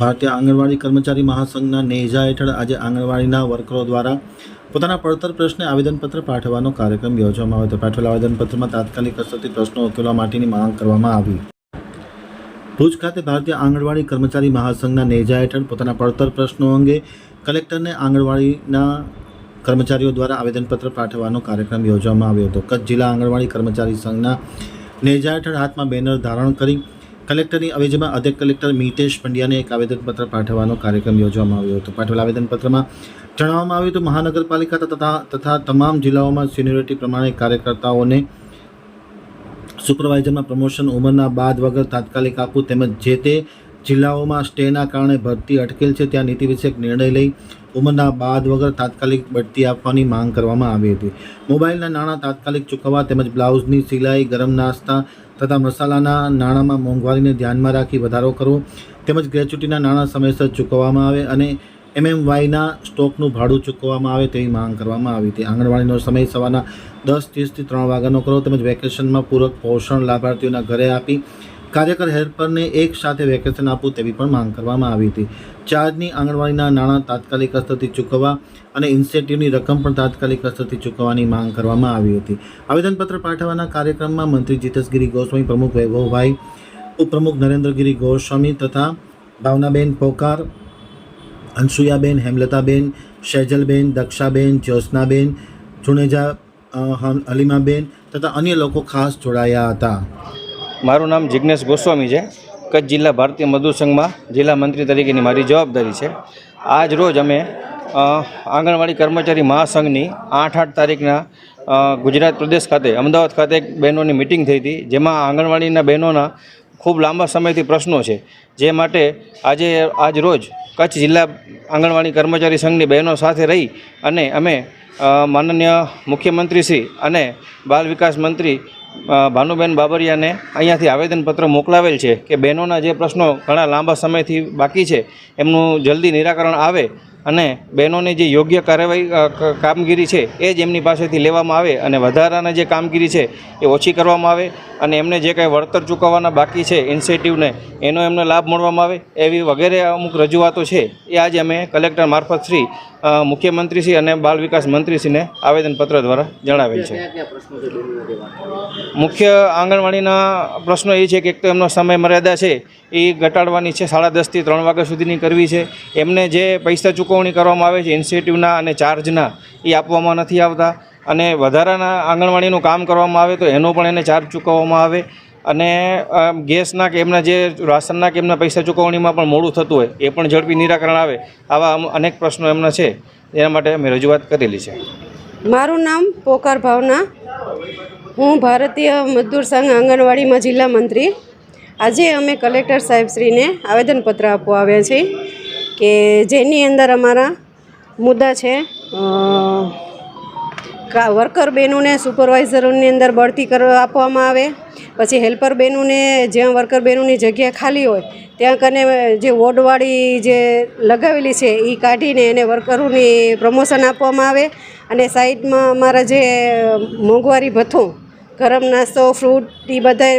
ભારતીય આંગણવાડી કર્મચારી મહાસંઘના નેજા હેઠળ આજે આંગણવાડીના વર્કરો દ્વારા પોતાના પડતર પ્રશ્ને આવેદનપત્ર પાઠવવાનો કાર્યક્રમ યોજવામાં આવ્યો હતો. પાઠવેલા આવેદનપત્રમાં તાત્કાલિક અસરથી પ્રશ્નો ઉકેલવા માટેની માંગ કરવામાં આવી. ભુજ ખાતે ભારતીય આંગણવાડી કર્મચારી મહાસંઘના નેજા હેઠળ પોતાના પડતર પ્રશ્નો અંગે કલેક્ટરને આંગણવાડીના કર્મચારીઓ દ્વારા આવેદનપત્ર પાઠવવાનો કાર્યક્રમ યોજવામાં આવ્યો હતો. કચ્છ જિલ્લા આંગણવાડી કર્મચારી સંઘના નેજા હેઠળ હાથમાં બેનર ધારણ કરી કલેક્ટરની અવેજીમાં અધ્યક્ષ કલેક્ટર મિતેશ પંડ્યાને એક આવેદનપત્ર પાઠવવાનો કાર્યક્રમ યોજવામાં આવ્યો હતો. પાઠવેલા આવેદનપત્રમાં જણાવવામાં આવ્યું હતું, મહાનગરપાલિકા તથા તથા તમામ જિલ્લાઓમાં સિનિયોરિટી પ્રમાણે કાર્યકર્તાઓને સુપરવાઇઝરમાં પ્રમોશન ઉંમરના બાદ વગર તાત્કાલિક આપવું તેમજ જે તે જિલ્લાઓમાં સ્ટેના કારણે ભરતી અટકેલ છે. ત્યાં નીતિ વિષયક નિર્ણય લઈ ઉંમરના બાદ વગર તાત્કાલિક બઢતી આપવાની માંગ કરવામાં આવી હતી. મોબાઈલના નાણાં તાત્કાલિક ચૂકવવા તેમજ બ્લાઉઝની સિલાઈ, ગરમ નાસ્તા તથા મસાલાના નાણાંમાં મોંઘવારીને ધ્યાનમાં રાખી વધારો કરવો તેમજ ગ્રેચ્યુટીના નાણાં સમયસર ચૂકવવામાં આવે અને એમએમવાયના સ્ટોકનું ભાડું ચૂકવવામાં આવે તેવી માંગ કરવામાં આવી હતી. આંગણવાડીનો સમય સવારના દસ, ત્રીસથી ત્રણ વાગ્યાનો કરો તેમજ વેકેશનમાં પૂરક પોષણ લાભાર્થીઓના ઘરે આપી કાર્યકર હેલ્પરને એક સાથે વેકેશન આપવું તેવી પણ માંગ કરવામાં આવી હતી. ચાર્જની આંગણવાડીના નાણાં તાત્કાલિક અસ્તરથી ચૂકવવા અને ઇન્સેન્ટિવની રકમ પણ તાત્કાલિક અસ્તરથી ચૂકવવાની માંગ કરવામાં આવી હતી. આવેદનપત્ર પાઠવવાના કાર્યક્રમમાં મંત્રી જીતેશગીરી ગોસ્વામી, પ્રમુખ વૈભવભાઈ, ઉપપ્રમુખ નરેન્દ્રગીરી ગોસ્વામી તથા ભાવનાબેન પોકાર અનસુયાબેન હેમલતાબેન, શૈજલબેન, દક્ષાબેન, જ્યોત્સનાબેન, જુનેજા હલીમાબેન તથા અન્ય લોકો ખાસ જોડાયા હતા. મારું નામ જિજ્ઞેશ ગોસ્વામી છે. કચ્છ જિલ્લા ભારતીય મજદૂર સંઘમાં જિલ્લા મંત્રી તરીકેની મારી જવાબદારી છે. આજ રોજ અમે આંગણવાડી કર્મચારી મહાસંઘની આઠ આઠ તારીખના ગુજરાત પ્રદેશ ખાતે, અમદાવાદ ખાતે એક બહેનોની મિટિંગ થઈ હતી, જેમાં આંગણવાડીના બહેનોના ખૂબ લાંબા સમયથી પ્રશ્નો છે. જે માટે આજે, આજ રોજ કચ્છ જિલ્લા આંગણવાડી કર્મચારી સંઘની બહેનો સાથે રહી અને અમે માનનીય મુખ્યમંત્રી શ્રી અને બાલ વિકાસ મંત્રી ભાનુબેન બાબરિયાને અહીંયાથી આવેદનપત્ર મોકલાવેલ છે કે બહેનોના જે પ્રશ્નો ઘણા લાંબા સમયથી બાકી છે, એમનું જલ્દી નિરાકરણ આવે અને બહેનોની જે યોગ્ય કાર્યવાહી કામગીરી છે એ જ એમની પાસેથી લેવામાં આવે અને વધારાના જે કામગીરી છે એ ઓછી કરવામાં આવે અને એમને જે કાંઈ વળતર ચૂકવવાના બાકી છે ઇન્સેન્ટિવને એનો એમને લાભ મળવામાં આવે એવી વગેરે અમુક રજૂઆતો છે એ આજે અમે કલેક્ટર મારફત શ્રી મુખ્યમંત્રીશ્રી અને બાલ વિકાસ મંત્રીશ્રીને આવેદનપત્ર દ્વારા જણાવેલ છે. મુખ્ય આંગણવાડીના પ્રશ્નો એ છે કે એક તો એમનો સમય મર્યાદા છે એ ઘટાડવાની છે, સાડા દસથી ત્રણ વાગ્યા સુધીની કરવી છે. એમને જે પૈસા ચૂકવણી કરવામાં આવે છે ઇન્સેન્ટિવના અને ચાર્જના એ આપવામાં નથી આવતા. અને વધારાના આંગણવાડીનું કામ કરવામાં આવે તો એનો પણ એને ચાર્જ ચૂકવવામાં આવે. અને ગેસના કે એમના જે રાશનના કે એમના પૈસા ચૂકવણીમાં પણ મોડું થતું હોય, એ પણ ઝડપી નિરાકરણ આવે. આવા અનેક પ્રશ્નો એમના છે. એના માટે અમે રજૂઆત કરેલી છે. મારું નામ પોકાર ભાવના. હું ભારતીય મજદૂર સંઘ આંગણવાડીમાં જિલ્લા મંત્રી. આજે અમે કલેક્ટર સાહેબશ્રીને આવેદનપત્ર આપવા આવ્યા છીએ કે જેની અંદર અમારા મુદ્દા છે વર્કર બહેનોને સુપરવાઇઝરોની અંદર બઢતી કરવા આપવામાં આવે, પછી હેલ્પર બહેનોને જ્યાં વર્કર બહેનોની જગ્યા ખાલી હોય, ત્યાં કને જે વોર્ડવાળી જે લગાવેલી છે એ કાઢીને એને વર્કરોની પ્રમોશન આપવામાં આવે અને સાઈડમાં અમારા જે મોંઘવારી ભથ્થું, ગરમ નાસ્તો, ફ્રૂટ એ બધા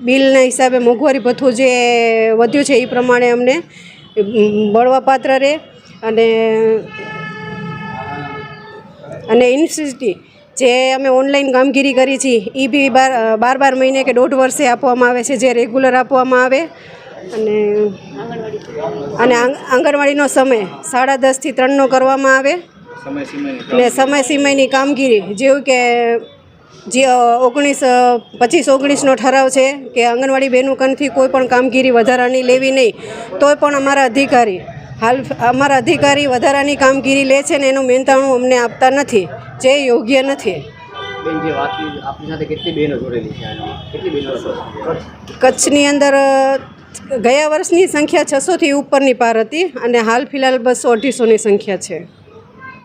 બિલના હિસાબે મોંઘવારી ભથ્થું જે વધ્યું છે એ પ્રમાણે અમને બળવાપાત્ર રહે. અને અને યુનિવર્સિટી જે અમે ઓનલાઈન કામગીરી કરી છે એ બી બાર બાર બાર મહિને કે દોઢ વર્ષે આપવામાં આવે છે જે રેગ્યુલર આપવામાં આવે. અને અને આંગ- આંગણવાડીનો સમય સાડા દસથી ત્રણનો કરવામાં આવે. ને સમય સીમાની કામગીરી જેવું કે જે ઓગણીસ પચીસ ઓગણીસનો ઠરાવ છે કે આંગણવાડી બેનું કનથી કોઈ પણ કામગીરી વધારાની લેવી નહીં તોય પણ અમારા અધિકારી હાલ અમારા અધિકારી વધારાની કામગીરી લે છે ને એનું મહેનતાણું અમને આપતા નથી જે યોગ્ય નથી? કચ્છની અંદર ગયા વર્ષની સંખ્યા છસોથી ઉપરની પાર હતી અને હાલ ફિલહાલ બસો અઢીસોની સંખ્યા છે.